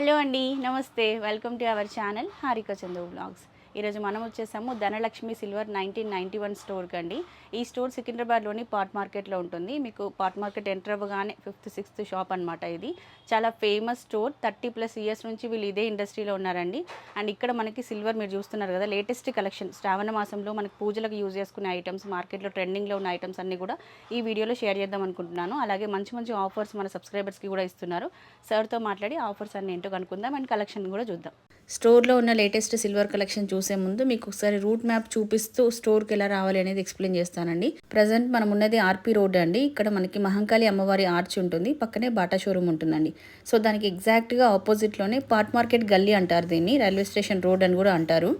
Hello అండి నమస్తే. Welcome to our channel Harika Chandu blogs. ఈరోజు మనం వచ్చేసాము Dhanalakshmi silver nineteen ninety one స్టోర్కి అండి ఈ స్టోర్ సికింద్రాబాద్లోని పాట్ మార్కెట్లో ఉంటుంది. మీకు పాట్ మార్కెట్ ఎంటర్ అవ్వగానే ఫిఫ్త్ సిక్స్త్ షాప్ అనమాట ఇది. చాలా famous store. Thirty plus years నుంచి వీళ్ళు ఇదే ఇండస్ట్రీలో ఉన్నారండి. అండ్ ఇక్కడ మనకి సిల్వర్ మీరు చూస్తున్నారు కదా లేటెస్ట్ కలెక్షన్. శ్రావణ మాసంలో మనకి పూజలకు యూజ్ చేసుకునే ఐటమ్స్ మార్కెట్లో ట్రెండింగ్లో ఉన్న ఐటమ్స్ అన్ని కూడా ఈ వీడియోలో షేర్ చేద్దాం అనుకుంటున్నాను. అలాగే మంచి మంచి ఆఫర్స్ మన సబ్స్క్రైబర్స్కి కూడా ఇస్తున్నారు. సార్తో మాట్లాడి ఆఫర్స్ అన్ని ఏంటో కనుక్కుందాం. అండ్ కలెక్షన్ కూడా చూద్దాం. స్టోర్లో ఉన్న లేటెస్ట్ సిల్వర్ కలెక్షన్ చూసే ముందు మీకు ఒకసారి రూట్ మ్యాప్ చూపిస్తూ స్టోర్కి ఎలా రావాలి అనేది ఎక్స్ప్లెయిన్ చేస్తానండి. ప్రజెంట్ మనం ఉన్నది ఆర్పీ రోడ్ అండి. ఇక్కడ మనకి మహంకాళి అమ్మవారి ఆర్చ్ ఉంటుంది. పక్కనే బాటా షోరూమ్ ఉంటుందండి. సో దానికి ఎగ్జాక్ట్గా ఆపోజిట్లోనే పాట్ మార్కెట్ గల్లీ అంటారు దీన్ని. రైల్వే స్టేషన్ రోడ్ అని కూడా అంటారు.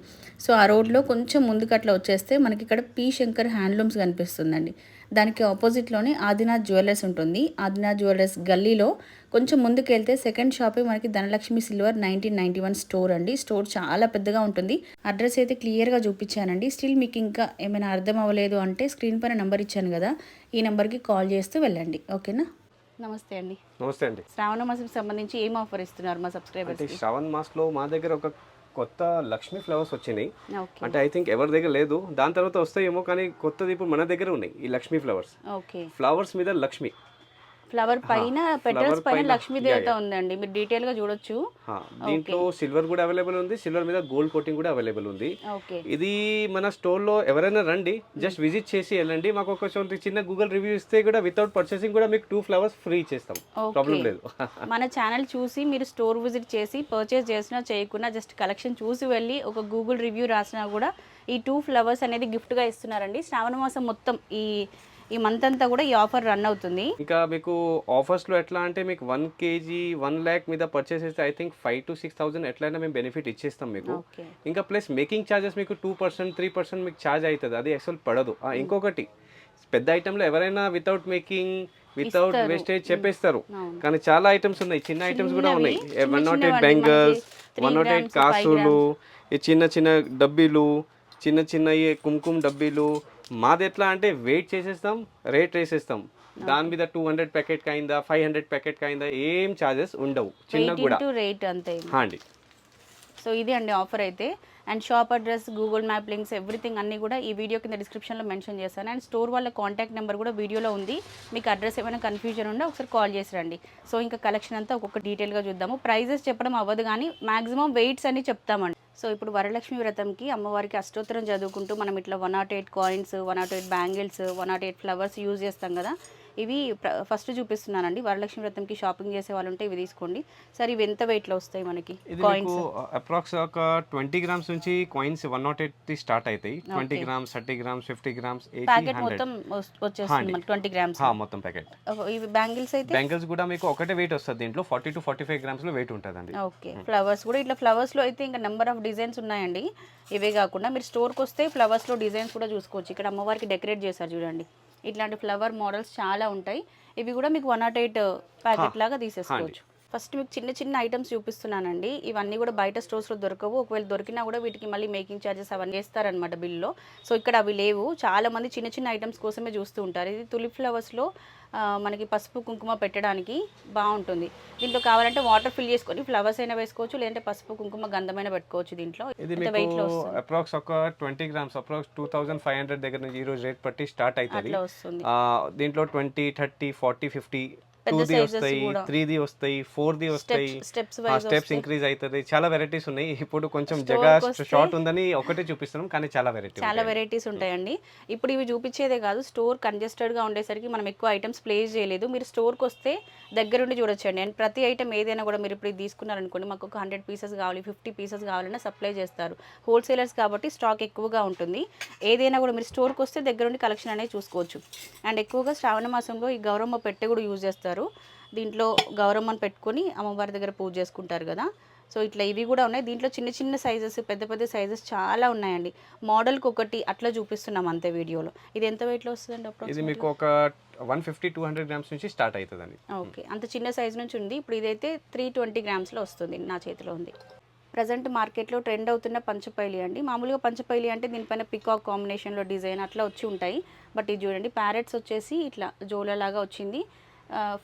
సో ఆ రోడ్లో కొంచెం ముందుకు అట్లా వచ్చేస్తే మనకి ఇక్కడ పి శంకర్ హ్యాండ్లూమ్స్ కనిపిస్తుందండి. దానికి ఆపోజిట్లోనే ఆదినాథ్ జ్యువెలర్స్ ఉంటుంది. ఆదినాథ్ జ్యువెలర్స్ గల్లీలో కొంచెం ముందుకు వెళ్తే సెకండ్ షాపే మనకి Dhanalakshmi silver nineteen ninety one store అండి. స్టోర్ చాలా పెద్దగా ఉంటుంది. అడ్రస్ అయితే క్లియర్గా చూపించానండి. స్టిల్ మీకు ఇంకా ఏమైనా అర్థం అవ్వలేదు అంటే స్క్రీన్ పైన నెంబర్ ఇచ్చాను కదా ఈ నెంబర్కి కాల్ చేస్తూ వెళ్ళండి. ఓకేనా? నమస్తే అండి. నమస్తే అండి. శ్రావణ మాసం సంబంధించి ఏం ఆఫర్ ఇస్తున్నారు మా అంటే సబ్స్క్రైబర్స్ శ్రవణ్ మాస్లో మా దగ్గర ఒక కొత్త లక్ష్మీ ఫ్లవర్స్ వచ్చినాయి. అంటే ఐ థింక్ ఎవరి దగ్గర లేదు. దాని తర్వాత వస్తాయేమో కానీ కొత్తది ఇప్పుడు మన దగ్గర ఉన్నాయి ఈ లక్ష్మీ ఫ్లవర్స్. ఫ్లవర్స్ మీద లక్ష్మి. ఫ్లవర్ పైన పెటల్స్ పైన లక్ష్మీ దేవత. ఉందండి. మీరు డీటెయిల్గా చూడొచ్చు. దీంట్లో సిల్వర్ కూడా అవైలబుల్ ఉంది. సిల్వర్ మీద గోల్డ్ కోటింగ్ కూడా అవైలబుల్ ఉంది. ఇది మన స్టోర్లో ఎవరైనా రండి జస్ట్ విజిట్ చేసి వెళ్ళండి. మాకు ఒక చిన్న గూగుల్ రివ్యూ ఇస్తే కూడా వితౌట్ పర్చేసింగ్ కూడా మీకు two flowers free Okay. Problem లేదు. మన ఛానల్ చూసి మీరు స్టోర్ విజిట్ చేసి పర్చేస్ చేసినా చేయకున్నా జస్ట్ కలెక్షన్ చూసి వెళ్ళి ఒక గూగుల్ రివ్యూ రాసినా కూడా ఈ టూ ఫ్లవర్స్ అనేది గిఫ్ట్గా ఇస్తున్నారండి. శ్రావణ మాసం మొత్తం ఈ ఈ మంత్ అంతా కూడా ఈ ఆఫర్ రన్ అవుతుంది. ఇంకా మీకు ఆఫర్స్లో ఎట్లా అంటే మీకు వన్ కేజీ వన్ ల్యాక్ మీద పర్చేస్ చేస్తే I think five to six thousand ఎట్లయినా మేము బెనిఫిట్ ఇచ్చేస్తాం మీకు. ఇంకా ప్లస్ మేకింగ్ ఛార్జెస్ మీకు టూ పర్సెంట్ త్రీ పర్సెంట్ మీకు ఛార్జ్ అవుతుంది. అది యాక్చువల్ పడదు. ఆ, ఇంకొకటి పెద్ద ఐటెంలో ఎవరైనా వితౌట్ మేకింగ్ వితౌట్. వేస్టేజ్ చెప్పేస్తారు. అవును. కానీ చాలా ఐటమ్స్ ఉన్నాయి. చిన్న ఐటమ్స్ కూడా ఉన్నాయి. One nought eight bangles one nought eight కాసులు ఈ చిన్న చిన్న డబ్బీలు చిన్న చిన్న కుంకుమ డబ్బీలు మాది ఎట్లా అంటే వెయిట్ చేసేస్తాం రేట్ వేసేస్తాం. దాని మీద టూ హండ్రెడ్ ప్యాకెట్ కాయిందా ఫైవ్ హండ్రెడ్ ప్యాకెట్ కాయిందా ఏం ఛార్జెస్ ఉండవు. చిన్న కూడా. రేట్ అంతే. అండి. సో ఇది అండి ఆఫర్ అయితే. And shop address Google map links everything అన్ని కూడా ఈ వీడియో కింద డిస్క్రిప్షన్లో మెన్షన్ చేశాను. అండ్ స్టోర్ వాళ్ళ కాంటాక్ట్ నెంబర్ కూడా వీడియోలో ఉంది. మీకు అడ్రస్ ఏమైనా కన్ఫ్యూజన్ ఉంటే ఒకసారి కాల్ చేసి రండి. సో ఇంకా కలెక్షన్ అంతా ఒక్కొక్క డీటెయిల్గా చూద్దాము. ప్రైజెస్ చెప్పడం అవ్వదు కానీ మాక్సిమం వెయిట్స్ అని చెప్తామండి. సో ఇప్పుడు వరలక్ష్మి వ్రతంకి అమ్మవారికి అష్టోత్తరం చదువుకుంటూ మనం ఇట్లా one nought eight coins one nought eight bangles one nought eight flowers use చేస్తాం కదా. ఇవి ఫస్ట్ చూపిస్తున్నానండి. వరలక్ష్మి వ్రతంకి షాపింగ్ చేసే వాళ్ళు ఉంటే ఇవి తీసుకోండి. సరే ఇవి ఎంత వెయిట్లో వస్తాయి మనకి? కాయిన్స్ అప్రాక్స్ ఒక ట్వంటీ గ్రామ్స్ నుంచి coins one nought eight start అవుతాయి. Twenty grams thirty grams fifty grams packet మొత్తం వచ్చేస్తుంది ట్వంటీ గ్రామ్స్. మొత్తం ప్యాకెట్ ఇవి బ్యాంగిల్స్ అయితే? బ్యాంగిల్స్ కూడా మీకు ఒకటే వెయిట్ వస్తుంది దీంట్లో. ఫార్టీ టు ఫార్టీ ఫైవ్ గ్రామ్స్లో వెయిట్ ఉంటుందండి. ఓకే. ఫ్లవర్స్ కూడా ఇట్లా ఫ్లవర్స్లో అయితే ఇంకా నెంబర్ ఆఫ్ డిజైన్స్ ఉన్నాయండి. ఇవే కాకుండా మీరు స్టోర్కి వస్తే ఫ్లవర్స్లో డిజైన్స్ కూడా చూసుకోవచ్చు. ఇక్కడ అమ్మవారికి డెకరేట్ చేశారు చూడండి. ఇట్లాంటి ఫ్లవర్ మోడల్స్ చాలా ఉంటాయి. ఇవి కూడా మీకు వన్ నాట్ ఎయిట్ ప్యాకెట్ లాగా తీసేసుకోవచ్చు. ఫస్ట్ మీకు చిన్న చిన్న ఐటమ్స్ చూపిస్తున్నానండి. ఇవన్నీ కూడా బయట స్టోర్స్లో దొరకవు. ఒకవేళ దొరికినా కూడా వీటికి మళ్ళీ మేకింగ్ ఛార్జెస్ అవన్నీ వేస్తారనమాట బిల్లో. సో ఇక్కడ అవి లేవు. చాలా మంది చిన్న చిన్న ఐటమ్స్ కోసమే చూస్తూ ఉంటారు. ఇది తులిప్ ఫ్లవర్స్లో మనకి పసుపు కుంకుమ పెట్టడానికి బాగుంటుంది. దీంట్లో కావాలంటే వాటర్ ఫిల్ చేసుకొని ఫ్లవర్స్ అయినా వేసుకోవచ్చు లేదంటే పసుపు కుంకుమ గంధమైన పెట్టుకోవచ్చు దీంట్లో. ఇది వెయిట్లో అప్రాక్స్ ఒక twenty grams approx two thousand five hundred దగ్గర నుంచి ఈ రోజు రేట్ పట్టి స్టార్ట్ అవుతుంది. దీంట్లో twenty thirty forty fifty two the వస్తాయి. త్రీ ది వస్తాయి ఫోర్ ది వస్తాయి. స్టెప్స్ ఇంక్రీజ్ అవుతుంది చాలా వెరైటీస్ ఉన్నాయి. ఇప్పుడు కొంచెం జగా షార్ట్ ఉందని ఒకటే చూపిస్తున్నాం కానీ చాలా వెరైటీ చాలా వెరైటీస్ ఉంటాయండి. ఇప్పుడు ఇవి చూపించేదే కాదు స్టోర్ కంజెస్టెడ్గా ఉండేసరికి మనం ఎక్కువ ఐటమ్స్ ప్లేస్ చేయలేదు. మీరు స్టోర్కి వస్తే దగ్గరుండి చూడొచ్చండి. అండ్ ప్రతి ఐటమ్ ఏదైనా కూడా మీరు ఇప్పుడు తీసుకున్నారనుకోండి మాకు ఒక హండ్రెడ్ పీసెస్ కావాలి ఫిఫ్టీ పీసెస్ కావాలన్నా సప్లై చేస్తారు. హోల్సేలర్స్ కాబట్టి స్టాక్ ఎక్కువగా ఉంటుంది. ఏదైనా కూడా మీరు స్టోర్కి వస్తే దగ్గరుండి కలెక్షన్ అనేది చూసుకోవచ్చు. అండ్ ఎక్కువగా శ్రావణ మాసంలో ఈ గౌరమ్మ పెట్టె కూడా యూజ్ చేస్తారు. దీంట్లో గౌరమ్మని పెట్టుకొని అమ్మవారి దగ్గర పూజ చేసుకుంటారు కదా. సో ఇట్లా ఇవి కూడా ఉన్నాయి. దీంట్లో చిన్న చిన్న సైజెస్ పెద్ద పెద్ద సైజెస్ చాలా ఉన్నాయండి. మోడల్కి ఒకటి అట్లా చూపిస్తున్నాం అంతే వీడియోలో. ఇది ఎంత వెయిట్లో వస్తుందండి ఇది అప్పుడు మీకు ఒక one fifty two hundred grams నుంచి స్టార్ట్ అవుతుందండి ఓకే. అంత చిన్న సైజ్ నుంచి ఉంది. ఇప్పుడు ఇదైతే త్రీ ట్వంటీ గ్రామ్స్లో వస్తుంది నా చేతిలో ఉంది. ప్రజెంట్ మార్కెట్లో ట్రెండ్ అవుతున్న పంచపైలి అండి. మామూలుగా పంచపైలి అంటే దీనిపైన పికాక్ కాంబినేషన్లో డిజైన్ అట్లా వచ్చి ఉంటాయి. బట్ ఇది చూడండి ప్యారెట్స్ వచ్చేసి ఇట్లా జోలలాగా వచ్చింది.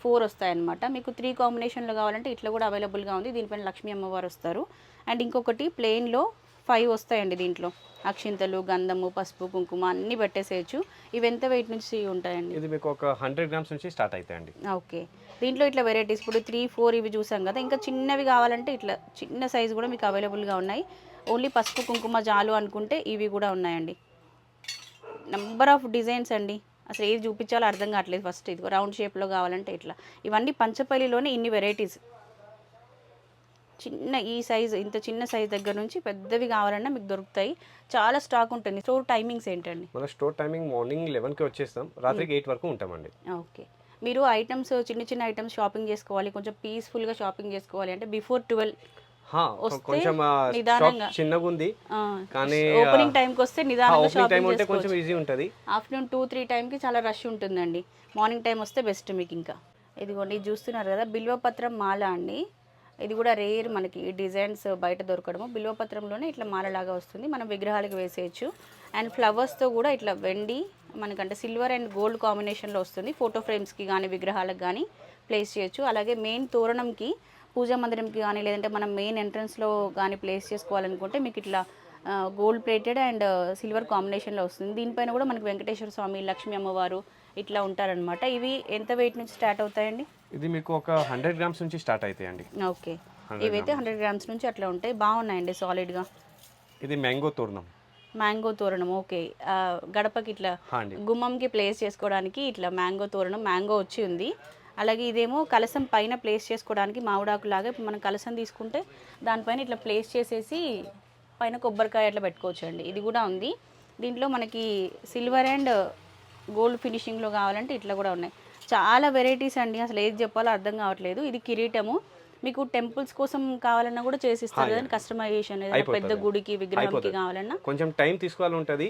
ఫోర్ వస్తాయన్నమాట. మీకు త్రీ కాంబినేషన్లో కావాలంటే ఇట్లా కూడా అవైలబుల్గా ఉంది. దీనిపైన లక్ష్మీ అమ్మవారు వస్తారు. అండ్ ఇంకొకటి ప్లెయిన్లో ఫైవ్ వస్తాయండి దీంట్లో. అక్షింతలు గంధము పసుపు కుంకుమ అన్నీ పెట్టేసేయచ్చు. ఇవి ఎంత వెయిట్ నుంచి ఉంటాయండి? ఇది మీకు ఒక హండ్రెడ్ గ్రామ్స్ నుంచి స్టార్ట్ అవుతాయండి ఓకే. దీంట్లో ఇట్లా వెరైటీస్ ఇప్పుడు త్రీ ఫోర్ ఇవి చూసాం కదా. ఇంకా చిన్నవి కావాలంటే ఇట్లా చిన్న సైజు కూడా మీకు అవైలబుల్గా ఉన్నాయి. ఓన్లీ పసుపు కుంకుమ జాలు అనుకుంటే ఇవి కూడా ఉన్నాయండి. నెంబర్ ఆఫ్ డిజైన్స్ అండి. అసలు ఏది చూపించాలో అర్థం కావట్లేదు ఫస్ట్. ఇది రౌండ్ షేప్లో కావాలంటే ఇట్లా. ఇవన్నీ పంచపల్లిలోనే ఇన్ని వెరైటీస్ చిన్న ఈ సైజ్ ఇంత చిన్న సైజ్ దగ్గర నుంచి పెద్దవి కావాలన్నా మీకు దొరుకుతాయి. చాలా స్టాక్ ఉంటుంది. స్టోర్ టైమింగ్స్ ఏంటండి? మన స్టోర్ టైమింగ్ మార్నింగ్ లెవెన్కి వచ్చేస్తాం. రాత్రికి ఎయిట్ వరకు ఉంటామండి. ఓకే. మీరు ఐటమ్స్ చిన్న చిన్న ఐటమ్స్ షాపింగ్ చేసుకోవాలి. కొంచెం పీస్ఫుల్గా షాపింగ్ చేసుకోవాలి. అంటే బిఫోర్ ట్వెల్వ్ కొంచెం. చిన్నగా ఉంది కానీ ఓపెనింగ్ టైంకి వస్తే నిదానంగా ఓపెనింగ్ టైం షాపింగ్ ఉంటే కొంచెం ఈజీ ఉంటుంది. ఆఫ్టర్నూన్ టూ త్రీ టైంకి చాలా రష్ ఉంటుందండి. మార్నింగ్ టైం వస్తే బెస్ట్ మీకు ఇంకా ఇదిగోండి ఇది చూస్తున్నారు కదా బిల్వపత్రం మాల అండి. ఇది కూడా రేర్ మనకి డిజైన్స్ బయట దొరకడము. బిల్వపత్రంలోనే ఇట్లా మాలలాగా వస్తుంది. మనం విగ్రహాలకు వేసేయచ్చు. అండ్ ఫ్లవర్స్తో కూడా ఇట్లా వెండి మనకంటే సిల్వర్ అండ్ గోల్డ్ కాంబినేషన్లో వస్తుంది. ఫోటో ఫ్రేమ్స్కి కానీ విగ్రహాలకు కానీ ప్లేస్ చేయొచ్చు. అలాగే మెయిన్ తోరణంకి పూజా మందిరంకి కానీ లేదంటే మనం మెయిన్ ఎంట్రన్స్లో కానీ ప్లేస్ చేసుకోవాలనుకుంటే మీకు ఇట్లా గోల్డ్ ప్లేటెడ్ అండ్ సిల్వర్ కాంబినేషన్లో వస్తుంది. దీనిపైన కూడా మనకి వెంకటేశ్వర స్వామి లక్ష్మీ అమ్మవారు ఇట్లా ఉంటారనమాట ఇవి ఎంత వెయిట్ నుంచి స్టార్ట్ అవుతాయండి? ఇది మీకు ఒక హండ్రెడ్ గ్రామ్స్ నుంచి స్టార్ట్ అవుతాయండి ఓకే. ఇవైతే హండ్రెడ్ గ్రామ్స్ నుంచి అట్లా ఉంటాయి. బాగున్నాయండి సాలిడ్గా ఇది మ్యాంగో తోరణం. మ్యాంగో తోరణం ఓకే. గడపకి ఇట్లా గుమ్మంకి ప్లేస్ చేసుకోవడానికి ఇట్లా మ్యాంగో తోరణం మ్యాంగో వచ్చి ఉంది. అలాగే ఇదేమో కలసం పైన ప్లేస్ చేసుకోవడానికి మామిడాకులాగా ఇప్పుడు మనం కలసం తీసుకుంటే దానిపైన ఇట్లా ప్లేస్ చేసేసి పైన కొబ్బరికాయ అట్లా పెట్టుకోవచ్చు అండి ఇది కూడా ఉంది. దీంట్లో మనకి సిల్వర్ అండ్ గోల్డ్ ఫినిషింగ్లో కావాలంటే ఇట్లా కూడా ఉన్నాయి. చాలా వెరైటీస్ అండి. అసలు ఏది చెప్పాలో అర్థం కావట్లేదు. ఇది కిరీటము. మీకు టెంపుల్స్ కోసం కావాలన్నా కూడా చేసిస్తారు కదా కస్టమైజేషన్ పెద్ద. గుడికి విగ్రహంకి అయిపోతుంది. కావాలన్నా? కొంచెం టైం తీసుకోవాలి ఉంటుంది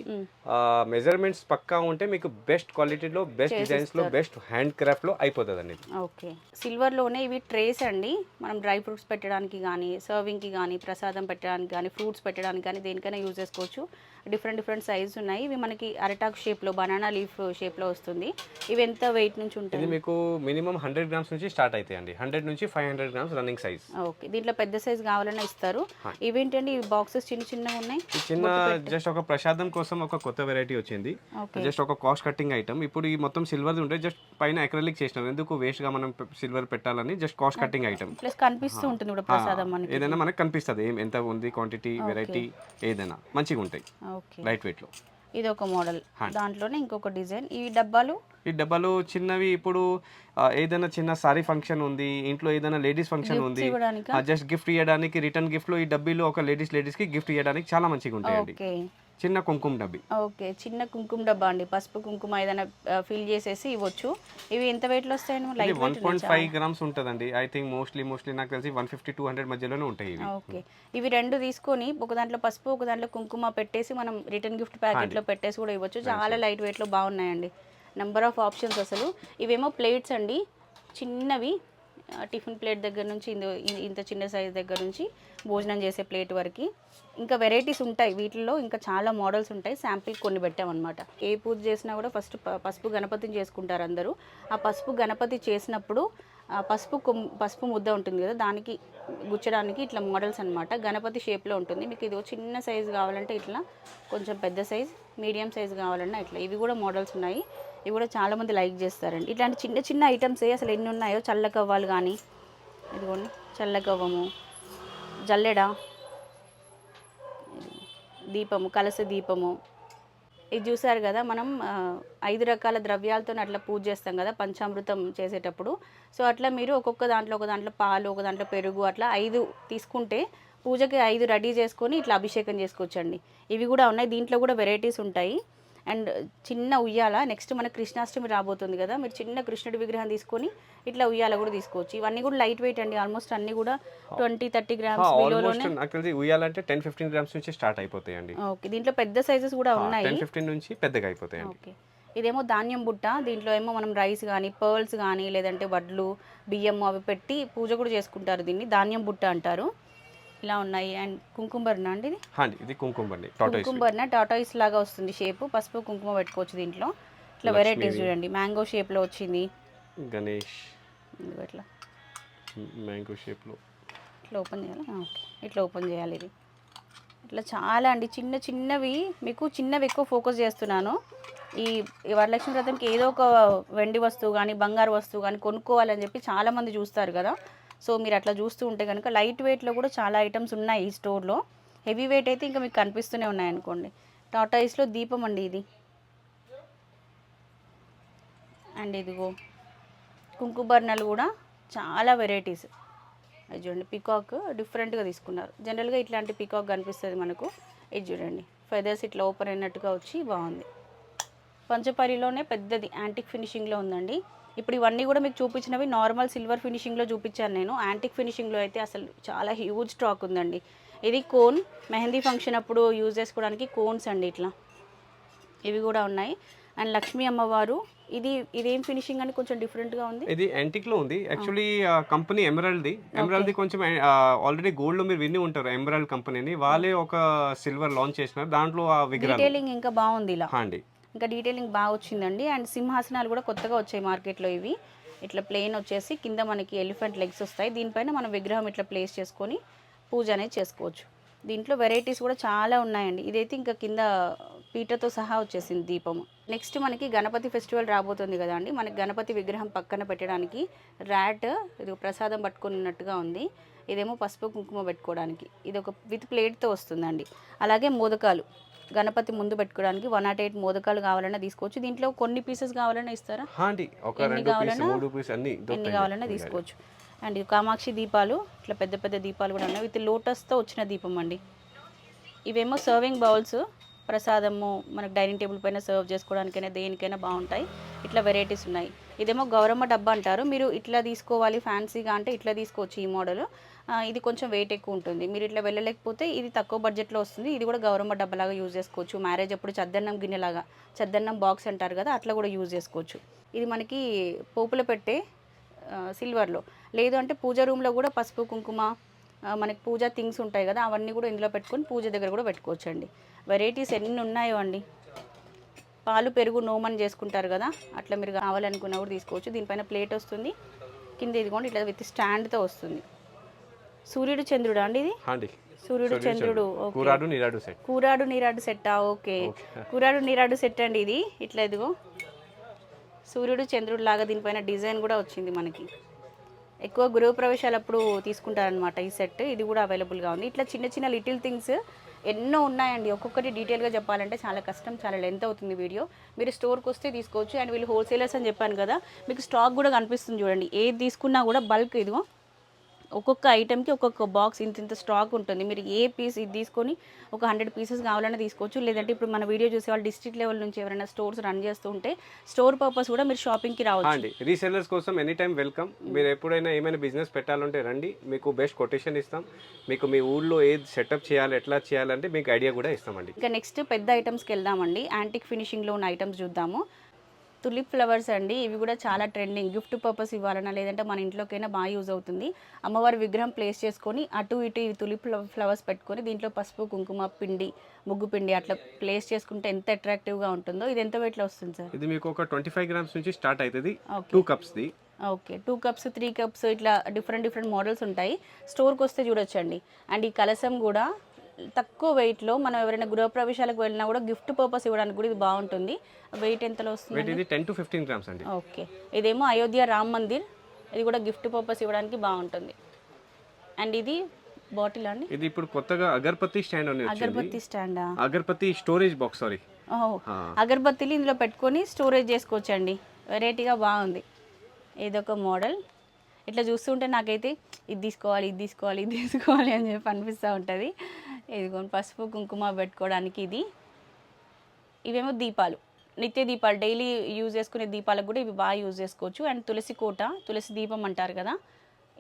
మెజర్మెంట్స్ పక్కా ఉంటే మీకు బెస్ట్ క్వాలిటీలో బెస్ట్ డిజైన్స్లో బెస్ట్ హ్యాండ్ క్రాఫ్ట్లో అయిపోతుంది అండి ఓకే. సిల్వర్లోనే ఇవి ట్రేస్ అండి. మనం డ్రై ఫ్రూట్స్ పెట్టడానికి కానీ సర్వింగ్కి కానీ ప్రసాదం పెట్టడానికి కానీ ఫ్రూట్స్ పెట్టడానికి కానీ దేనికైనా యూజ్ చేసుకోవచ్చు. డిఫరెంట్ డిఫరెంట్ సైజ్ ఉన్నాయి. ఇవి మనకి అరటాక్ షేప్లో బనానా లీఫ్ షేప్లో వస్తుంది. ఇవి ఎంత వెయిట్ నుంచి ఉంటుంది? మీకు మినిమం హండ్రెడ్ గ్రామ్స్ నుంచి స్టార్ట్ అవుతాయండి. హండ్రెడ్ నుంచి five hundred grams running size. Okay. దీంట్లో పెద్ద సైజ్ కావాలన్నా ఇస్తారు. ఇవేంటండి? ఈ బాక్సెస్ చిన్న చిన్నగా ఉన్నాయి? చిన్న జస్ట్ ఒక ప్రసాదం కోసం ఒక కొత్త వెరైటీ వచ్చింది. జస్ట్ ఒక కాస్ట్ కటింగ్ ఐటమ్ ఇప్పుడు ఈ మొత్తం సిల్వర్ది ఉంటే జస్ట్ పైన అక్రలిక్ చేసినాం ఎందుకు వేస్ట్గా మనం సిల్వర్ పెట్టాలని just cost cutting item plus కనిపిస్తూ ఉంటుంది కూడా ప్రసాదం మనకి. ఏదైనా మనకు కనిపిస్తుంది. ఏం ఎంత ఉంది క్వాంటిటీ వెరైటీ ఏదైనా. మంచిగా ఉంటాయి ఓకే. లైట్ వెయిట్లో. ఇది ఒక మోడల్ దాంట్లోనే ఇంకొక డిజైన్. ఈ డబ్బాలు? ఈ డబ్బాలు చిన్నవి ఇప్పుడు ఏదైనా చిన్న సారీ ఫంక్షన్ ఉంది ఇంట్లో ఏదైనా లేడీస్ ఫంక్షన్ ఉంది జస్ట్ గిఫ్ట్ ఇవ్వడానికి రిటర్న్ గిఫ్ట్లో ఈ డబ్బీలు ఒక లేడీస్ లేడీస్కి గిఫ్ట్ ఇవ్వడానికి చాలా మంచిగా ఉంటాయండి చిన్న కుంకుమ డబ్బి. ఓకే చిన్న కుంకుమ డబ్బా అండి. పసుపు కుంకుమ ఏదైనా ఫిల్ చేసేసి ఇవ్వచ్చు. ఇవి ఎంత వెయిట్లో వస్తాయండి ఇది light one weight point five grams ఉంటుందండి. ఐ థింక్ మోస్ట్లీ మోస్ట్లీ నాకు తెలిసి వన్ ఫిఫ్టీ టూ హండ్రెడ్ మధ్యలోనే ఉంటాయి ఇవి. ఓకే. ఇవి రెండు తీసుకొని ఒక దాంట్లో పసుపు ఒక దాంట్లో కుంకుమ పెట్టేసి మనం రిటర్న్ గిఫ్ట్ ప్యాకెట్లో పెట్టేసి కూడా ఇవ్వచ్చు. చాలా లైట్ వెయిట్లో బాగున్నాయండి. నెంబర్ ఆఫ్ ఆప్షన్స్ అసలు. ఇవేమో ప్లేట్స్ అండి. చిన్నవి టిఫిన్ ప్లేట్ దగ్గర నుంచి ఇందు ఇంత చిన్న సైజ్ దగ్గర నుంచి భోజనం చేసే ప్లేట్ వరకు. ఇంకా వెరైటీస్ ఉంటాయి వీటిల్లో ఇంకా చాలా మోడల్స్ ఉంటాయి. శాంపిల్ కొన్ని పెట్టామన్నమాట. ఏ పూజ చేసినా కూడా ఫస్ట్ పసుపు గణపతిని చేసుకుంటారు అందరూ. ఆ పసుపు గణపతి చేసినప్పుడు పసుపు కొమ్- పసుపు ముద్ద ఉంటుంది కదా దానికి గుచ్చడానికి ఇట్లా మోడల్స్ అన్నమాట. గణపతి షేప్లో ఉంటుంది. మీకు ఇది చిన్న సైజు కావాలంటే ఇట్లా కొంచెం పెద్ద సైజ్ మీడియం సైజ్ కావాలన్నా ఇట్లా. ఇవి కూడా మోడల్స్ ఉన్నాయి. ఇవి కూడా చాలామంది లైక్ చేస్తారండి. ఇట్లాంటి చిన్న చిన్న ఐటమ్స్ అసలు ఎన్ని ఉన్నాయో చల్లకవ్వాలు కానీ ఇదిగోండి చల్లకవ్వము జల్లెడ దీపము కలస దీపము. ఇది చూసారు కదా మనం ఐదు రకాల ద్రవ్యాలతో అట్లా పూజ చేస్తాం కదా పంచామృతం చేసేటప్పుడు. సో అట్లా మీరు ఒక్కొక్క దాంట్లో ఒక దాంట్లో పాలు ఒక దాంట్లో పెరుగు అట్లా ఐదు తీసుకుంటే పూజకి ఐదు రెడీ చేసుకొని ఇట్లా అభిషేకం చేసుకోవచ్చండి. ఇవి కూడా ఉన్నాయి దీంట్లో కూడా వెరైటీస్ ఉంటాయి. అండ్ చిన్న ఉయ్యాల నెక్స్ట్ మన కృష్ణాష్టమి రాబోతుంది కదా మీరు చిన్న కృష్ణుడి విగ్రహం తీసుకొని ఇట్లా ఉయ్యాల కూడా తీసుకోవచ్చు. ఇవన్నీ కూడా లైట్ వెయిట్ అండి ఆల్మోస్ట్ అన్ని కూడా ట్వంటీ థర్టీ గ్రామ్స్ ఉయ్యాలంటే టెన్ ఫిఫ్టీన్ గ్రామ్స్ నుంచి స్టార్ట్ అయిపోతాయండి. ఓకే దీంట్లో పెద్ద సైజెస్ కూడా ఉన్నాయి. టెన్ ఫిఫ్టీన్ నుంచి పెద్దగా అయిపోతాయండి. ఓకే ఇదేమో ధాన్యం బుట్ట దీంట్లో ఏమో మనం రైస్ కానీ పర్ల్స్ కానీ లేదంటే వడ్లు బియ్యం అవి పెట్టి పూజ కూడా చేసుకుంటారు దీన్ని ధాన్యం బుట్ట అంటారు. ఇలా ఉన్నాయి. అండ్ కుంకుమ బర్ణ అండి ఇది? అండి ఇది టాటాయిస్ లాగా వస్తుంది షేప్ పసుపు కుంకుమ పెట్టుకోవచ్చు దీంట్లో. ఇట్లా వెరైటీస్ చూడండి. మ్యాంగో షేప్లో వచ్చింది. గణేష్. ఇట్లా. మ్యాంగో షేప్లో ఇట్లా ఓపెన్ చేయాలి? ఓకే. ఇట్లా ఓపెన్ చేయాలి ఇది. ఇట్లా చాలా అండి చిన్న చిన్నవి మీకు చిన్నవి ఎక్కువ ఫోకస్ చేస్తున్నాను. ఈ ఈ వరలక్ష్మి వ్రతంకి ఏదో ఒక వెండి వస్తువు కానీ బంగారు వస్తువు కానీ కొనుక్కోవాలని చెప్పి చాలామంది చూస్తారు కదా. సో మీరు అట్లా చూస్తూ ఉంటే కనుక లైట్ వెయిట్లో కూడా చాలా ఐటమ్స్ ఉన్నాయి ఈ స్టోర్లో. హెవీ వెయిట్ అయితే ఇంకా మీకు కనిపిస్తూనే ఉన్నాయి అనుకోండి. ఐస్లో దీపం అండి ఇది. అండ్ ఇదిగో కుంకుబర్ణలు కూడా చాలా వెరైటీస్. అది చూడండి పికాక్ డిఫరెంట్గా తీసుకున్నారు. జనరల్గా ఇట్లాంటి పికాక్ కనిపిస్తుంది మనకు. ఇది చూడండి ఫెదర్స్ ఇట్లా ఓపెన్ అయినట్టుగా వచ్చి బాగుంది. పంచపరిలోనే పెద్దది యాంటిక్ ఫినిషింగ్లో ఉందండి. ఇప్పుడు ఇవన్నీ కూడా మీకు చూపించినవి నార్మల్ సిల్వర్ ఫినిషింగ్లో చూపించాను నేను. యాంటిక్ ఫినిషింగ్లో అయితే అసలు చాలా హ్యూజ్ స్టాక్ ఉందండి. ఇది కోన్ మెహందీ ఫంక్షన్ అప్పుడు యూజ్ చేసుకోవడానికి కోన్స్ అండి ఇట్లా. ఇవి కూడా ఉన్నాయి. అండ్ లక్ష్మీ అమ్మవారు ఇది ఇదేం ఫినిషింగ్ అని కొంచెం డిఫరెంట్గా ఉంది? ఇది యాంటిక్లో ఉంది యాక్చువల్లీ కంపెనీ ఎమరాల్డ్ ది ఎమరాల్డ్ ది కొంచెం ఆల్రెడీ గోల్డ్లో మీరు విని ఉంటారు ఎమరాల్డ్ కంపెనీని. వాళ్ళే ఒక సిల్వర్ లాంచ్ చేసినారు. దాంట్లో ఆ విగ్రహం. ఇంకా బాగుంది ఇలా. అండి ఇంకా డీటెయిలింగ్ బాగా వచ్చిందండి. అండ్ సింహాసనాలు కూడా కొత్తగా వచ్చాయి మార్కెట్లో ఇవి. ఇట్లా ప్లెయిన్ వచ్చేసి కింద మనకి ఎలిఫెంట్ లెగ్స్ వస్తాయి. దీనిపైన మనం విగ్రహం ఇట్లా ప్లేస్ చేసుకొని పూజ అనేది చేసుకోవచ్చు. దీంట్లో వెరైటీస్ కూడా చాలా ఉన్నాయండి. ఇదైతే ఇంకా కింద పీటతో సహా వచ్చేసింది దీపము. నెక్స్ట్ మనకి గణపతి ఫెస్టివల్ రాబోతుంది కదా అండి. మనకి గణపతి విగ్రహం పక్కన పెట్టడానికి ర్యాట్ ఇది ప్రసాదం పట్టుకున్నట్టుగా ఉంది. ఇదేమో పసుపు కుంకుమ పెట్టుకోవడానికి. ఇది ఒక విత్ ప్లేట్తో వస్తుందండి. అలాగే మోదకాలు. గణపతి ముందు పెట్టుకోవడానికి వన్ నాట్ ఎయిట్ మోదకాలు కావాలన్నా తీసుకోవచ్చు. దీంట్లో కొన్ని పీసెస్ కావాలన్నా ఇస్తారా? ఎన్ని కావాలన్నా? ఎన్ని కావాలన్నా తీసుకోవచ్చు. అండ్ కామాక్షి దీపాలు ఇట్లా పెద్ద పెద్ద దీపాలు కూడా ఉన్నాయి. విత్ లోటస్తో వచ్చిన దీపం అండి. ఇవేమో సర్వింగ్ బౌల్స్ ప్రసాదము మనకు డైనింగ్ టేబుల్ పైన సర్వ్ చేసుకోవడానికైనా దేనికైనా బాగుంటాయి. ఇట్లా వెరైటీస్ ఉన్నాయి. ఇదేమో గౌరమ్మ డబ్బా అంటారు. మీరు ఇట్లా తీసుకోవాలి ఫ్యాన్సీగా అంటే ఇట్లా తీసుకోవచ్చు ఈ మోడల్ ఇది కొంచెం వెయిట్ ఎక్కువ ఉంటుంది. మీరు ఇట్లా వెళ్ళలేకపోతే ఇది తక్కువ బడ్జెట్లో వస్తుంది. ఇది కూడా గౌరమ్మ డబ్బలాగా యూజ్ చేసుకోవచ్చు. మ్యారేజ్ అప్పుడు చద్దన్నం గిన్నెలాగా చద్దన్నం బాక్స్ అంటారు కదా అట్లా కూడా యూజ్ చేసుకోవచ్చు. ఇది మనకి పోపులో పెట్టే సిల్వర్లో లేదు అంటే పూజ రూమ్లో కూడా పసుపు కుంకుమ మనకి పూజ థింగ్స్ ఉంటాయి కదా అవన్నీ కూడా ఇందులో పెట్టుకొని పూజ దగ్గర కూడా పెట్టుకోవచ్చు అండి వెరైటీస్ ఎన్ని ఉన్నాయో అండి. పాలు పెరుగు నోమని చేసుకుంటారు కదా అట్లా మీరు కావాలనుకున్నా కూడా తీసుకోవచ్చు. దీనిపైన ప్లేట్ వస్తుంది. కింద ఇదిగోండి ఇట్లా విత్ స్టాండ్తో వస్తుంది. సూర్యుడు చంద్రుడా అండి ఇది? అండి. సూర్యుడు చంద్రుడు కూరాడు నీరాడు సెట్ కూరాడు నీరాడు సెట్టా ఓకే. కూరాడు నీరాడు సెట్ అండి ఇది. ఇట్లా ఇదిగో. సూర్యుడు చంద్రుడు లాగా దీనిపైన డిజైన్ కూడా వచ్చింది మనకి. ఎక్కువ గృహప్రవేశాలప్పుడు తీసుకుంటారనమాట ఈ సెట్ ఇది కూడా అవైలబుల్గా ఉంది. ఇట్లా చిన్న చిన్న లిటిల్ థింగ్స్ ఎన్నో ఉన్నాయండి. ఒక్కొక్కటి డీటెయిల్గా చెప్పాలంటే చాలా కష్టం చాలా లెంత్ అవుతుంది వీడియో. మీరు స్టోర్కి వస్తే తీసుకోవచ్చు. అండ్ వీళ్ళు హోల్సేలర్స్ అని చెప్పాను కదా మీకు స్టాక్ కూడా కనిపిస్తుంది చూడండి. ఏది తీసుకున్నా కూడా బల్క్ ఇదిగో. ఒక్కొక్క ఐటెంకి ఒక్కొక్క బాక్స్ ఇంత ఇంత స్టాక్ ఉంటుంది. మీరు ఏ పీస్ ఇది తీసుకొని ఒక హండ్రెడ్ పీసెస్ కావాలన్నా తీసుకోవచ్చు. లేదంటే ఇప్పుడు మన వీడియో చూసే వాళ్ళు డిస్ట్రిక్ట్ లెవెల్ నుంచి ఎవరైనా స్టోర్స్ రన్ చేస్తూ ఉంటే స్టోర్ పర్పస్ కూడా మీరు షాపింగ్కి రావచ్చు. అండి. రీసెల్లర్స్ కోసం ఎనీ టైం వెల్కమ్ మీరు ఎప్పుడైనా ఏమైనా బిజినెస్ పెట్టాలంటే రండి. మీకు బెస్ట్ కొటేషన్ ఇస్తాం. మీకు మీ ఊళ్ళో ఏది సెటప్ చేయాలి ఎట్లా చేయాలంటే మీకు ఐడియా కూడా ఇస్తామండి. ఇంకా నెక్స్ట్ పెద్ద ఐటమ్స్కి వెళ్దామండి. యాంటిక్ ఫినిషింగ్లో ఉన్న ఐటమ్స్ చూద్దాము. తులిప్ ఫ్లవర్స్ అండి. ఇవి కూడా చాలా ట్రెండింగ్ గిఫ్ట్ పర్పస్ ఇవ్వాలన్నా లేదంటే మన ఇంట్లోకైనా బాగా యూజ్ అవుతుంది. అమ్మవారి విగ్రహం ప్లేస్ చేసుకొని అటు ఇటు ఈ తులిప్ ఫ్ల- ఫ్లవర్స్ పెట్టుకొని దీంట్లో పసుపు కుంకుమ పిండి ముగ్గు పిండి అట్లా ప్లేస్ చేసుకుంటే ఎంత అట్రాక్టివ్గా ఉంటుందో. ఇది ఎంత వెయిట్లో వస్తుంది సార్ ఇది మీకు ఒక ట్వంటీ ఫైవ్ గ్రామ్స్ నుంచి స్టార్ట్ అవుతుంది. Two కప్స్ది okay two cups three cups ఇట్లా డిఫరెంట్ డిఫరెంట్ మోడల్స్ ఉంటాయి. స్టోర్కి వస్తే చూడొచ్చండి. అండ్ ఈ కలసం కూడా తక్కువ వెయిట్లో మనం ఎవరైనా గృహప్రవేశాలకు వెళ్ళినా కూడా గిఫ్ట్ పర్పస్ ఇవ్వడానికి కూడా ఇది బాగుంటుంది. వెయిట్ ఎంతలో వస్తుంది ఇది టెన్ టు ఫిఫ్టీన్ గ్రామ్స్ అండి. ఓకే. ఇదేమో అయోధ్య రామ్ మందిర్. ఇది కూడా గిఫ్ట్ పర్పస్ ఇవ్వడానికి బాగుంటుంది. అండ్ ఇది బాటిల్ అండి? ఇది ఇప్పుడు కొత్తగా అగర్బత్తి స్టాండ్ అని వచ్చింది. Agarbatti స్టాండా? Agarbatti storage box sorry. అగరబత్తిలు ఇందులో పెట్టుకొని స్టోరేజ్ చేసుకోవచ్చండి. వెరైటీగా బాగుంది. ఇదొక మోడల్. ఇట్లా చూస్తుంటే నాకైతే ఇది తీసుకోవాలి ఇది తీసుకోవాలి ఇది తీసుకోవాలి అని చెప్పి అనిపిస్తూ ఉంటుంది. ఇదిగోండి పసుపు కుంకుమ పెట్టుకోవడానికి ఇది. ఇవేమో దీపాలు. నిత్య దీపాలు డైలీ యూజ్ చేసుకునే దీపాలకు కూడా ఇవి బాగా యూజ్ చేసుకోవచ్చు. అండ్ తులసి కోట తులసి దీపం అంటారు కదా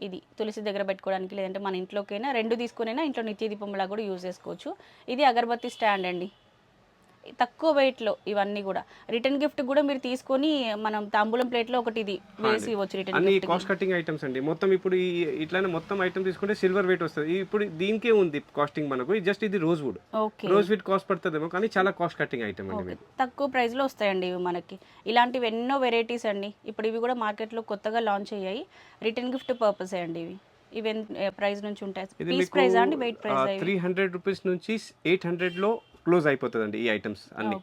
ఇది తులసి దగ్గర పెట్టుకోవడానికి లేదంటే మన ఇంట్లోకైనా రెండు తీసుకునైనా ఇంట్లో నిత్య దీపంలా కూడా యూజ్ చేసుకోవచ్చు. ఇది అగరబత్తి స్టాండ్ అండి. తక్కువ వెయిట్లో ఇవన్నీ కూడా. రిటర్న్ గిఫ్ట్ కూడా మీరు తీసుకొని మనం తాంబూలం ప్లేట్లో ఒకటి ఇది వేసి ఇవ్వచ్చు రిటర్న్ అన్ని కాస్ట్ కటింగ్ ఐటమ్స్ అండి. మొత్తం ఇప్పుడు ఈ ఇట్లానే మొత్తం ఐటమ్ తీసుకుంటే సిల్వర్ వెయిట్ వస్తుంది. ఇప్పుడు దీనికే ఉంది కాస్టింగ్ మనకు. జస్ట్ ఇది rosewood okay rosewood cost పడుతుందేమో కానీ చాలా కాస్ట్ కటింగ్ ఐటమ్ అండి తక్కువ ప్రైస్లో వస్తాయండి ఇవి మనకి. ఇలాంటివి ఎన్నో వెరైటీస్ అండి. ఇప్పుడు ఇవి కూడా మార్కెట్లో కొత్తగా లాంచ్ అయ్యాయి. రిటర్న్ గిఫ్ట్ పర్పసే అండి ఇవి. ఇవి ప్రైస్ నుంచి ఉంటాయి. పీస్ ప్రైస్ అండి? Weight price three hundred rupees నుంచి ఎయిట్ హండ్రెడ్లో క్లోజ్ అయిపోతుందండి ఈ ఐటమ్స్ అన్ని.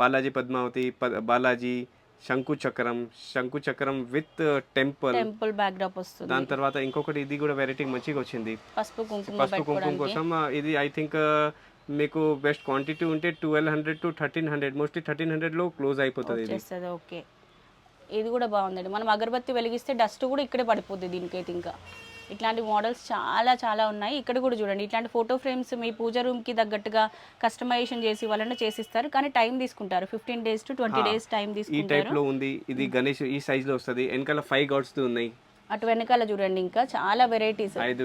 బాలాజీ పద్మావతి బాలాజీ శంకు చక్రం శంకు చక్రం with temple. Temple backdrop వస్తుంది. దాని తర్వాత ఇంకొకటి ఇది కూడా వెరైటీ మంచిగా వచ్చింది. పసుపు కుంకుమ పసుపు కుంకుమ కోసం ఇది ఐ థింక్ మీకు బెస్ట్ క్వాంటిటీ ఉంటే twelve hundred to thirteen hundred mostly thirteen హండ్రెడ్లో క్లోజ్ అయిపోతుంది ఇది. ఓకే. ఇది కూడా బాగుందండి. మనం అగరబత్తి వెలిగిస్తే డస్ట్ కూడా ఇక్కడే పడిపోద్ది దీనికైతే ఇంకా. ఇట్లాంటి మోడల్స్ చాలా చాలా ఉన్నాయి. ఇక్కడ కూడా చూడండి ఇట్లాంటి ఫోటో ఫ్రేమ్స్ మీ పూజ రూమ్కి తగ్గట్టుగా కస్టమైజేషన్ చేసి వాళ్ళని చేసిస్తారు. కానీ టైం తీసుకుంటారు. Fifteen days to twenty days time తీసుకుంటారు. లో ఉంది. ఇది గణేష్ ఈ సైజ్లో వస్తుంది. వెనకాల ఫైవ్ గాడ్స్ ఉన్నాయి. అటు వెనకాల చూడండి ఇంకా చాలా వెరైటీస్ ఐదు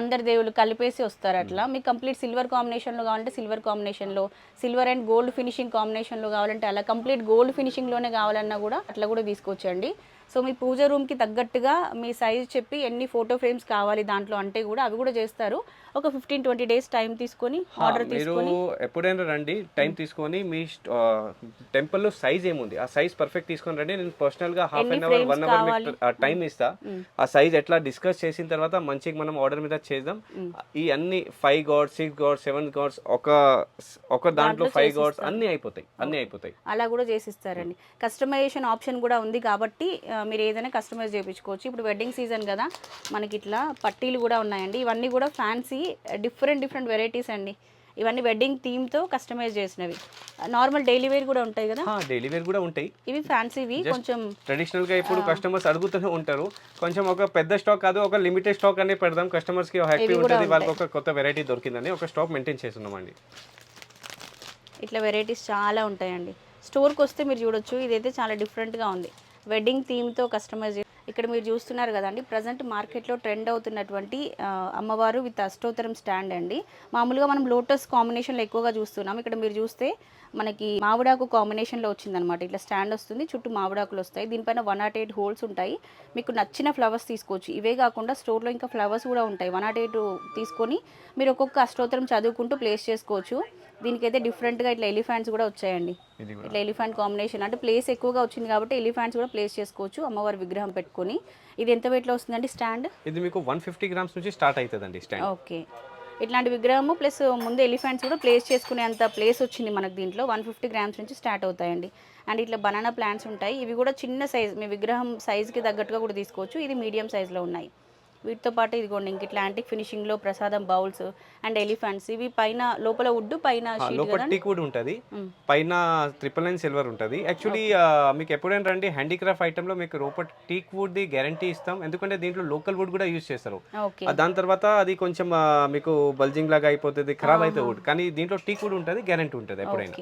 అందరి దేవుళ్ళు కలిపేసి వస్తారు అట్లా. మీకు కంప్లీట్ సిల్వర్ కాంబినేషన్లో కావాలంటే సిల్వర్ కాంబినేషన్లో సిల్వర్ అండ్ గోల్డ్ ఫినిషింగ్ కాంబినేషన్లో కావాలంటే అలా కంప్లీట్ గోల్డ్ ఫినిషింగ్లోనే కావాలన్నా కూడా అట్లా కూడా తీసుకొచ్చండి. సో మీ పూజ రూమ్కి తగ్గట్టుగా మీ సైజ్ చెప్పి ఎన్ని ఫోటో ఫ్రేమ్స్ కావాలి దాంట్లో అంటే కూడా అవి కూడా చేస్తారు. ఒక ఫిఫ్టీన్ ట్వంటీ డేస్ టైం తీసుకొని ఆర్డర్ తీసుకొని ఎప్పుడైనా రండి టైం తీసుకొని మీ టెంపుల్లో సైజ్ ఏముంది? ఆ సైజ్ పర్ఫెక్ట్ తీసుకొని రండి. నేను పర్సనల్గా half an hour one hour? Time ఇస్తా. ఆ సైజ్ ఎట్లా డిస్కస్ చేసిన తర్వాత మంచిగా మనం ఆర్డర్ మీద చేద్దాం. ఈ అన్ని five gods six gods seven gods ఒక ఒక దాంట్లో ఫైవ్ గాడ్స్ అన్ని అయిపోతాయి. అన్ని అయిపోతాయి. అలా కూడా చేసిస్తారండి కస్టమైజేషన్ ఆప్షన్ కూడా ఉంది కాబట్టి మీరు ఏదైనా కస్టమైజ్ చేయించుకోవచ్చు ఇప్పుడు వెడ్డింగ్ సీజన్ కదా మనకి ఇట్లా పట్టీలు కూడా ఉన్నాయండి. ఇవన్నీ కూడా ఫ్యాన్సీ డిఫరెంట్ డిఫరెంట్ వెరైటీస్ అండి. ఇవన్నీ వెడ్డింగ్ థీమ్తో కస్టమైజ్ చేసినవి. నార్మల్ డైలీ వేర్ కూడా ఉంటాయి కదా? డైలీ వేర్ కూడా ఉంటాయి. ఇవి ఫ్యాన్సీవి కొంచెం ట్రెడిషనల్గా ఇప్పుడు కస్టమర్స్ అడుగుతూనే ఉంటారు. కొంచెం ఒక పెద్ద స్టాక్ కాదు ఒక లిమిటెడ్ స్టాక్ అనే పెడదాం. కస్టమర్స్కి హ్యాపీ ఉంటుంది వాళ్ళకి ఒక కొత్త వెరైటీ దొరికిందని ఒక స్టాక్ మెయింటైన్ చేస్తున్నామండి. ఇట్లా వెరైటీస్ చాలా ఉంటాయండి. స్టోర్కి వస్తే మీరు చూడొచ్చు ఇదైతే చాలా డిఫరెంట్గా ఉంది. వెడ్డింగ్ థీమ్తో కస్టమైజ్ ఇక్కడ మీరు చూస్తున్నారు కదండి ప్రజెంట్ మార్కెట్లో ట్రెండ్ అవుతున్నటువంటి అమ్మవారు విత్ అష్టోత్తరం స్టాండ్ అండి. మామూలుగా మనం లోటస్ కాంబినేషన్లో ఎక్కువగా చూస్తున్నాం. ఇక్కడ మీరు చూస్తే మనకి మామిడాకు కాంబినేషన్లో వచ్చిందనమాట ఇట్లా స్టాండ్ వస్తుంది చుట్టూ మామిడాకులు వస్తాయి. దీనిపైన వన్ నాట్ ఎయిట్ హోల్స్ ఉంటాయి. మీకు నచ్చిన ఫ్లవర్స్ తీసుకోవచ్చు. ఇవే కాకుండా స్టోర్లో ఇంకా ఫ్లవర్స్ కూడా ఉంటాయి. వన్ నాట్ ఎయిట్ తీసుకొని మీరు ఒక్కొక్క అష్టోత్తరం చదువుకుంటూ ప్లేస్ చేసుకోవచ్చు. దీనికైతే డిఫరెంట్గా ఇట్లా ఎలిఫెంట్స్ కూడా వచ్చాయండి. ఇట్లా ఎలిఫెంట్ కాంబినేషన్ అంటే ప్లేస్ ఎక్కువగా వచ్చింది కాబట్టి ఎలిఫెంట్స్ కూడా ప్లేస్ చేసుకోవచ్చు అమ్మవారి విగ్రహం పెట్టుకొని. ఇది ఎంత వెయిట్లో వస్తుందండి స్టాండ్ ఇది మీకు వన్ ఫిఫ్టీ గ్రామ్స్ నుంచి స్టార్ట్ అవుతుందండి స్టాండ్ ఓకే ఇట్లాంటి విగ్రహము ప్లస్ ముందు ఎలిఫెంట్స్ కూడా ప్లేస్ చేసుకునే అంత ప్లేస్ వచ్చింది మనకు దీంట్లో వన్ ఫిఫ్టీ గ్రామ్స్ నుంచి స్టార్ట్ అవుతాయండి. అండ్ ఇట్లా బనానా ప్లాంట్స్ ఉంటాయి. ఇవి కూడా చిన్న సైజ్ మీ విగ్రహం సైజ్కి తగ్గట్టుగా కూడా తీసుకోవచ్చు. ఇది మీడియం సైజులో ఉన్నాయి. వీటితో పాటు ఇదిగోండి ఇంక ఇట్లా యాంటిక్ ఫినిషింగ్లో ప్రసాదం బౌల్స్ అండ్ ఎలిఫెంట్స్. ఇవి పైన లోపల వుడ్ పైన టీక్ వుడ్ ఉంటుంది. పైన ట్రిపుల్ నైన్ సిల్వర్ ఉంటుంది. యాక్చువల్లీ మీకు ఎప్పుడైనా రండి హ్యాండీక్రాఫ్ట్ ఐటమ్లో మీకు లోపల టీక్ వుడ్ ది గ్యారంటీ ఇస్తాం. ఎందుకంటే దీంట్లో లోకల్ వుడ్ కూడా యూజ్ చేస్తారు. దాని తర్వాత అది కొంచెం మీకు బల్జింగ్ లాగా అయిపోతుంది ఖరాబ్ అయితే వుడ్. కానీ దీంట్లో టీక్ వుడ్ ఉంటుంది గ్యారంటీ ఉంటుంది ఎప్పుడైనా.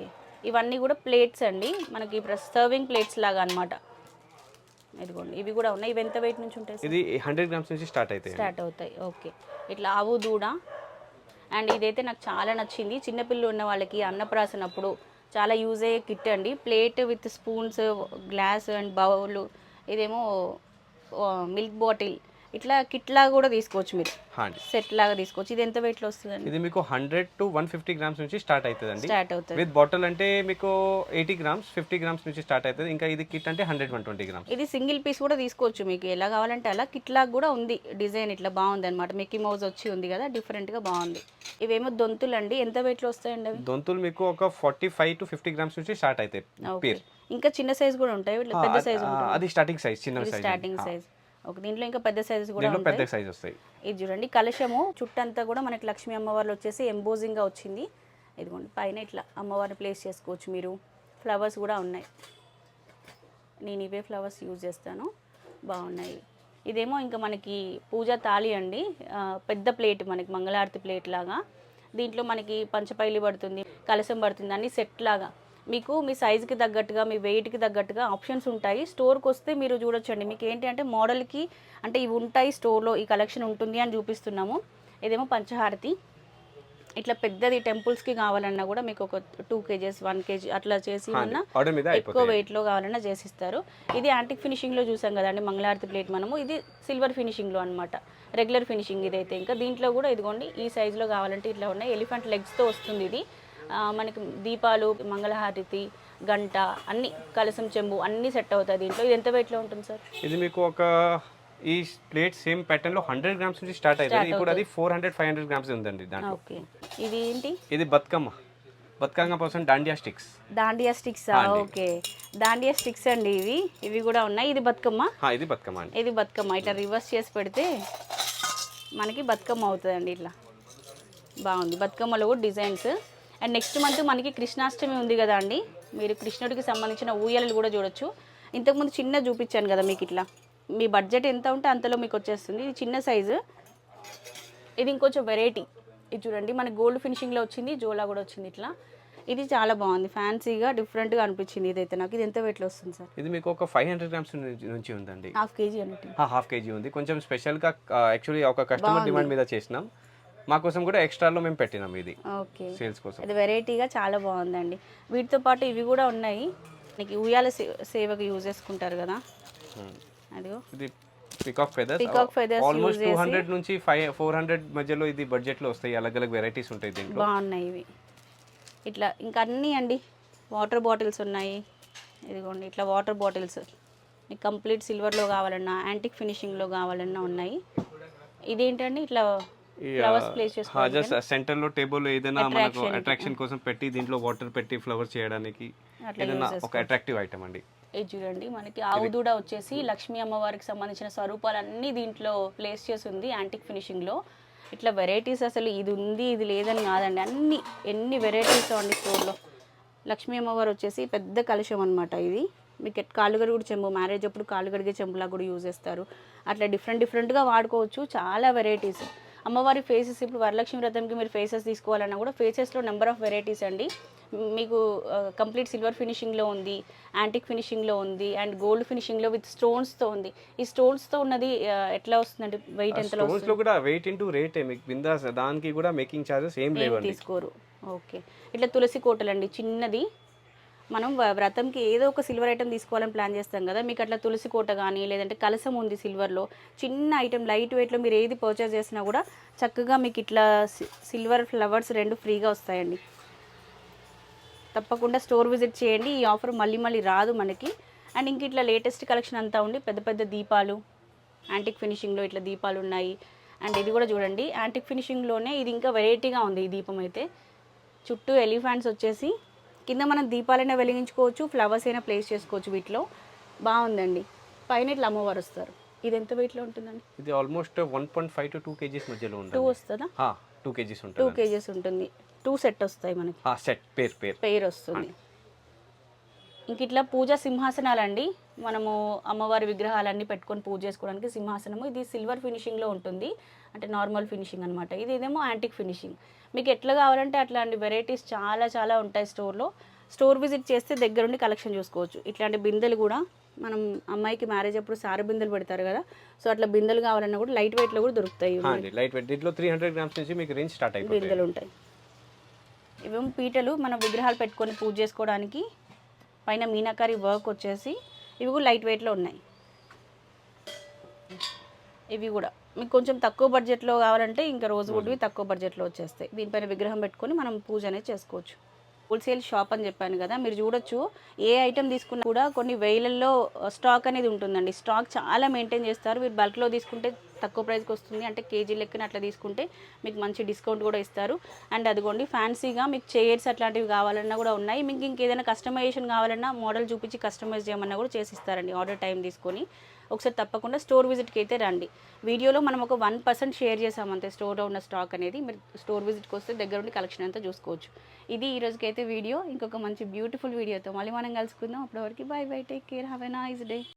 ఇవన్నీ కూడా ప్లేట్స్ అండి. మనకి సర్వింగ్ ప్లేట్స్ లాగా అన్నమాట. ఇదిగోండి. ఇవి కూడా ఉన్నాయి. ఇవి ఎంత వెయిట్ నుంచి ఉంటాయి ఇది హండ్రెడ్ గ్రామ్స్ నుంచి స్టార్ట్ అవుతాయి. స్టార్ట్ అవుతాయి. ఓకే ఇట్లా ఆవు దూడ. అండ్ ఇదైతే నాకు చాలా నచ్చింది. చిన్నపిల్లలు ఉన్న వాళ్ళకి అన్నప్రాసన అప్పుడు చాలా యూజ్ అయ్యే కిట్ అండి. Plate with spoons glass and bowl ఇదేమో మిల్క్ బాటిల్ ఇట్లా కిట్ లాగా కూడా తీసుకోవచ్చు మీరు. సెట్ లాగా తీసుకోవచ్చు. ఇది ఎంత వెయిట్లో వస్తుందండి? ఇది మీకు hundred to one fifty grams నుంచి స్టార్ట్ అవుతుందండి. స్టార్ట్ అవుతుంది. విత్ బాటిల్ అంటే మీకు ఎయిటీ గ్రామ్స్ ఫిఫ్టీ గ్రామ్స్ నుంచి స్టార్ట్ అవుతుంది. ఇంకా ఇది కిట్ అంటే హండ్రెడ్ వన్ ట్వంటీ గ్రామ్స్ ఇది సింగిల్ పీస్ కూడా తీసుకోవచ్చు మీకు. ఎలా కావాలంటే అలా కిట్ లాగా కూడా ఉంది డిజైన్. ఇట్లా బాగుంది అనమాట మిక్కీ మౌజ్ వచ్చి ఉంది కదా డిఫరెంట్గా బాగుంది. ఇవేమో దొంతులు అండి. ఎంత వెయిట్లో వస్తాయండి అవి? దొంతులు మీకు ఒక forty five to fifty grams నుంచి స్టార్ట్ అవుతాయి. ఇంకా చిన్న సైజ్ కూడా ఉంటాయి. పెద్ద సైజ్ అది స్టార్టింగ్ సైజ్ చిన్న సైజ్ స్టార్టింగ్ సైజ్ ఓకే దీంట్లో ఇంకా పెద్ద సైజెస్ కూడా పెద్ద సైజ్ వస్తాయి. ఇది చూడండి కలశము చుట్టంతా కూడా మనకి లక్ష్మీ అమ్మవార్లు వచ్చేసి ఎంబోజింగ్గా వచ్చింది. ఇదిగోండి పైన ఇట్లా అమ్మవారిని ప్లేస్ చేసుకోవచ్చు మీరు. ఫ్లవర్స్ కూడా ఉన్నాయి. నేను ఇవే ఫ్లవర్స్ యూజ్ చేస్తాను. బాగున్నాయి. ఇదేమో ఇంకా మనకి పూజ తాళి అండి. పెద్ద ప్లేట్ మనకి మంగళారతి ప్లేట్ లాగా. దీంట్లో మనకి పంచపైలి పడుతుంది కలసం పడుతుంది అన్ని సెట్ లాగా. మీకు మీ సైజుకి తగ్గట్టుగా మీ వెయిట్కి తగ్గట్టుగా ఆప్షన్స్ ఉంటాయి. స్టోర్కి వస్తే మీరు చూడొచ్చండి. మీకు ఏంటి అంటే మోడల్కి అంటే ఇవి ఉంటాయి స్టోర్లో ఈ కలెక్షన్ ఉంటుంది అని చూపిస్తున్నాము. ఇదేమో పంచహారతి. ఇట్లా పెద్దది టెంపుల్స్కి కావాలన్నా కూడా మీకు ఒక టూ కేజెస్ వన్ కేజీ అట్లా చేసి ఉన్న ఎక్కువ వెయిట్లో కావాలన్నా చేసిస్తారు. ఇది యాంటిక్ ఫినిషింగ్లో చూసాం కదండి మంగళారతి ప్లేట్ మనము. ఇది సిల్వర్ ఫినిషింగ్లో అనమాట రెగ్యులర్ ఫినిషింగ్ ఇదైతే ఇంకా. దీంట్లో కూడా ఇదిగోండి ఈ సైజులో కావాలంటే ఇట్లా ఉన్నాయి. ఎలిఫెంట్ లెగ్స్తో వస్తుంది ఇది. మనకి దీపాలు మంగళహారతి గంట అన్ని కలసం చెంబు అన్నీ సెట్ అవుతాయి దీంట్లో. ఇది ఎంత వెయిట్లో ఉంటుంది సార్? ఇది మీకు ఒక ఈ ప్లేట్ సేమ్ ప్యాటర్న్లో హండ్రెడ్ గ్రామ్స్ నుంచి స్టార్ట్ అవుతుంది ఇప్పుడు అది four hundred five hundred grams ఉందండి దాంట్లో. ఓకే. ఇది ఏంటి? ఇది బతుకమ్మ. బతుకమ్మ కోసం dandiya sticks. Dandiya sticks okay. Dandiya sticks అండి ఇవి. ఇవి కూడా ఉన్నాయి. ఇది బతుకమ్మ. ఇది బతుకమ్మ అండి. ఇది బతుకమ్మ. ఇట్లా రివర్స్ చేసి పెడితే మనకి బతుకమ్మ అవుతుందండి ఇట్లా. బాగుంది. బతుకమ్మలో కూడా డిజైన్స్. అండ్ నెక్స్ట్ మంత్ మనకి కృష్ణాష్టమి ఉంది కదా అండి. మీరు కృష్ణుడికి సంబంధించిన ఊయలలు కూడా చూడొచ్చు. ఇంతకుముందు చిన్న చూపించాను కదా మీకు ఇట్లా. మీ బడ్జెట్ ఎంత ఉంటే అంతలో మీకు వచ్చేస్తుంది. ఇది చిన్న సైజు ఇది ఇంకొంచెం వెరైటీ ఇది చూడండి మన గోల్డ్ ఫినిషింగ్లో వచ్చింది జోలా కూడా వచ్చింది ఇట్లా. ఇది చాలా బాగుంది. ఫ్యాన్సీగా డిఫరెంట్గా అనిపించింది ఇదైతే నాకు. ఇది ఎంత వెయిట్లో వస్తుంది సార్? ఇది మీకు ఒక ఫైవ్ హండ్రెడ్ గ్రామ్స్ నుంచి ఉందండి. హాఫ్ కేజీ అన్నట్టు. హాఫ్ కేజీ ఉంది. కొంచెం స్పెషల్గా యాక్చువల్లీ ఒక కస్టమర్ డిమాండ్ మీద చేసినాం. మా కోసం కూడా ఎక్స్ట్రాలో మేము పెట్టినాం ఇది. ఓకే. సేల్స్ కోసం. ఇది వెరైటీగా చాలా బాగుందండి. వీటితో పాటు ఇవి కూడా ఉన్నాయి. మనకి ఉయ్యాల సేవకు యూజ్ చేసుకుంటారు కదా. అదిగో. ఇది peacock feathers Peacock feathers almost two hundred నుంచి ఫైవ్ ఫోర్ హండ్రెడ్ మధ్యలో ఇది బడ్జెట్లో వస్తాయి. అలగ్ అలగ్ వెరైటీస్ ఉంటాయి దీంట్లో. బాగున్నాయి ఇవి. ఇట్లా ఇంకా అన్నీ అండి. వాటర్ బాటిల్స్ ఉన్నాయి. ఇదిగోండి ఇట్లా వాటర్ బాటిల్స్ మీకు కంప్లీట్ సిల్వర్లో కావాలన్నా యాంటిక్ ఫినిషింగ్లో కావాలన్నా ఉన్నాయి. ఇదేంటండి? ఇట్లా జస్ట్ సెంటర్లో టేబుల్ ఏదైనా మనకు అట్రాక్షన్ కోసం పెట్టి దీంట్లో వాటర్ పెట్టి ఫ్లవర్స్ చేయడానికి ఏదైనా ఒక అట్రాక్టివ్ ఐటమ్ అండి. ఇది చూడండి మనకి ఆవు దూడ వచ్చేసి లక్ష్మీ అమ్మవారికి సంబంధించిన స్వరూపాలన్నీ దీంట్లో ప్లేస్ చేసి ఉంది యాంటిక్ ఫినిషింగ్లో ఇట్లా వెరైటీస్ అసలు ఇది ఉంది ఇది లేదని కాదండి. అన్ని ఎన్ని వెరైటీస్ అండి స్టోర్లో లక్ష్మీ అమ్మవారు వచ్చేసి పెద్ద కలుషం అనమాట ఇది. మీకు ఎట్ కాళ్ళు కడుగుడు చెంబు మ్యారేజ్ అప్పుడు కాళ్ళు కడిగే చెంబులా కూడా యూజ్ చేస్తారు. అట్లా డిఫరెంట్ డిఫరెంట్గా వాడుకోవచ్చు చాలా వెరైటీస్ అమ్మవారి ఫేసెస్ ఇప్పుడు వరలక్ష్మి వ్రతంకి మీరు ఫేసెస్ తీసుకోవాలన్నా కూడా ఫేసెస్లో నెంబర్ ఆఫ్ వెరైటీస్ అండి. మీకు కంప్లీట్ సిల్వర్ ఫినిషింగ్లో ఉంది యాంటిక్ ఫినిషింగ్లో ఉంది అండ్ గోల్డ్ ఫినిషింగ్లో విత్ స్టోన్స్తో ఉంది. ఈ స్టోన్స్తో ఉన్నది ఎట్లా వస్తుందండి? వెయిట్ ఎంతలో స్టోన్స్లో కూడా వెయిట్ ఇంటూ రేట్ మీకు బిందా దానికి కూడా మేకింగ్ చార్జెస్ ఏం లేవండి. తీసుకోరు? ఓకే. ఇట్లా తులసి కోటలు అండి చిన్నది మనం వ్రతంకి ఏదో ఒక సిల్వర్ ఐటమ్ తీసుకోవాలని ప్లాన్ చేస్తాం కదా. మీకు అట్లా తులసి కోట కానీ లేదంటే కలసం ఉంది సిల్వర్లో చిన్న ఐటమ్ లైట్ వెయిట్లో మీరు ఏది పర్చేస్ చేసినా కూడా చక్కగా మీకు ఇట్లా సి- సిల్వర్ ఫ్లవర్స్ రెండు ఫ్రీగా వస్తాయండి. తప్పకుండా స్టోర్ విజిట్ చేయండి. ఈ ఆఫర్ మళ్ళీ మళ్ళీ రాదు మనకి. అండ్ ఇంక ఇట్లా లేటెస్ట్ కలెక్షన్ అంతా ఉండి పెద్ద పెద్ద దీపాలు యాంటిక్ ఫినిషింగ్లో ఇట్లా దీపాలు ఉన్నాయి. అండ్ ఇది కూడా చూడండి. యాంటిక్ ఫినిషింగ్లోనే ఇది ఇంకా వెరైటీగా ఉంది ఈ దీపం అయితే. చుట్టూ ఎలిఫెంట్స్ వచ్చేసి కింద మనం దీపాలైనా వెలిగించుకోవచ్చు ఫ్లవర్స్ అయినా ప్లేస్ చేసుకోవచ్చు వీటిలో. బాగుందండి. పైన ఇట్లా అమ్మవారు వస్తారు. ఇది ఎంత వెయిట్లో ఉంటుందండి? ఇది almost one point five to two KGs మధ్యలో టూ వస్తుందా? టూ కేజీస్ టూ ఉంటుంది కేజెస్ ఉంటుంది. టూ సెట్ వస్తాయి మనకి. సెట్ పేర్ పేర్. పెయిర్ వస్తుంది. ఇంక ఇట్లా పూజా సింహాసనాలు అండి మనము అమ్మవారి విగ్రహాలన్నీ పెట్టుకొని పూజ చేసుకోవడానికి సింహాసనము. ఇది సిల్వర్ ఫినిషింగ్లో ఉంటుంది. అంటే నార్మల్ ఫినిషింగ్ అనమాట ఇది ఇదేమో యాంటిక్ ఫినిషింగ్. మీకు ఎట్లా కావాలంటే అట్లాంటి వెరైటీస్ చాలా చాలా ఉంటాయి స్టోర్లో. స్టోర్ విజిట్ చేస్తే దగ్గరుండి కలెక్షన్ చూసుకోవచ్చు. ఇట్లాంటి బిందెలు కూడా మనం అమ్మాయికి మ్యారేజ్ అప్పుడు సార బిందెలు పెడతారు కదా. సో అట్లా బిందెలు కావాలన్నా కూడా లైట్ వెయిట్లో కూడా దొరుకుతాయి లైట్ వెయిట్. దీంట్లో త్రీ హండ్రెడ్ గ్రామ్స్ నుంచి మీకు రేంజ్ స్టార్ట్ అయిపోతుంది బిందెలు ఉంటాయి. ఇవేమో పీటలు. మనం విగ్రహాలు పెట్టుకొని పూజ చేసుకోవడానికి పైన మీనాకారి వర్క్ వచ్చేసి ఇవి కూడా లైట్ వెయిట్లో ఉన్నాయి. ఇవి కూడా. మీకు కొంచెం తక్కువ బడ్జెట్లో కావాలంటే ఇంకా రోజు వుడ్వి తక్కువ బడ్జెట్లో వచ్చేస్తాయి. దీనిపైన విగ్రహం పెట్టుకొని మనం పూజ అనేది చేసుకోవచ్చు. హోల్సేల్ షాప్ అని చెప్పాను కదా మీరు చూడొచ్చు. ఏ ఐటెం తీసుకున్నా కూడా కొన్ని వేలల్లో స్టాక్ అనేది ఉంటుందండి. స్టాక్ చాలా మెయింటైన్ చేస్తారు. మీరు బల్క్లో తీసుకుంటే తక్కువ ప్రైస్కి వస్తుంది. అంటే కేజీ లెక్కన అట్లా తీసుకుంటే మీకు మంచి డిస్కౌంట్ కూడా ఇస్తారు. అండ్ అదిగోండి ఫ్యాన్సీగా మీకు చైర్స్ అట్లాంటివి కావాలన్నా కూడా ఉన్నాయి. మీకు ఇంకేదైనా కస్టమైజేషన్ కావాలన్నా మోడల్ చూపించి కస్టమైజ్ చేయమన్నా కూడా చేసిస్తారండి ఆర్డర్ టైం తీసుకొని. ఒకసారి తప్పకుండా స్టోర్ విజిట్కి అయితే రండి. వీడియోలో మనం ఒక వన్ పర్సెంట్ షేర్ చేసామంతే స్టోర్లో ఉన్న స్టాక్ అనేది. మీరు స్టోర్ విజిట్కి వస్తే దగ్గర ఉండి కలెక్షన్ అంతా చూసుకోవచ్చు. ఇది ఈ రోజుకి అయితే వీడియో. ఇంకొక మంచి బ్యూటిఫుల్ వీడియోతో మళ్ళీ మనం కలుసుకుందాం. అప్పటివరకు bye bye take care have a nice day.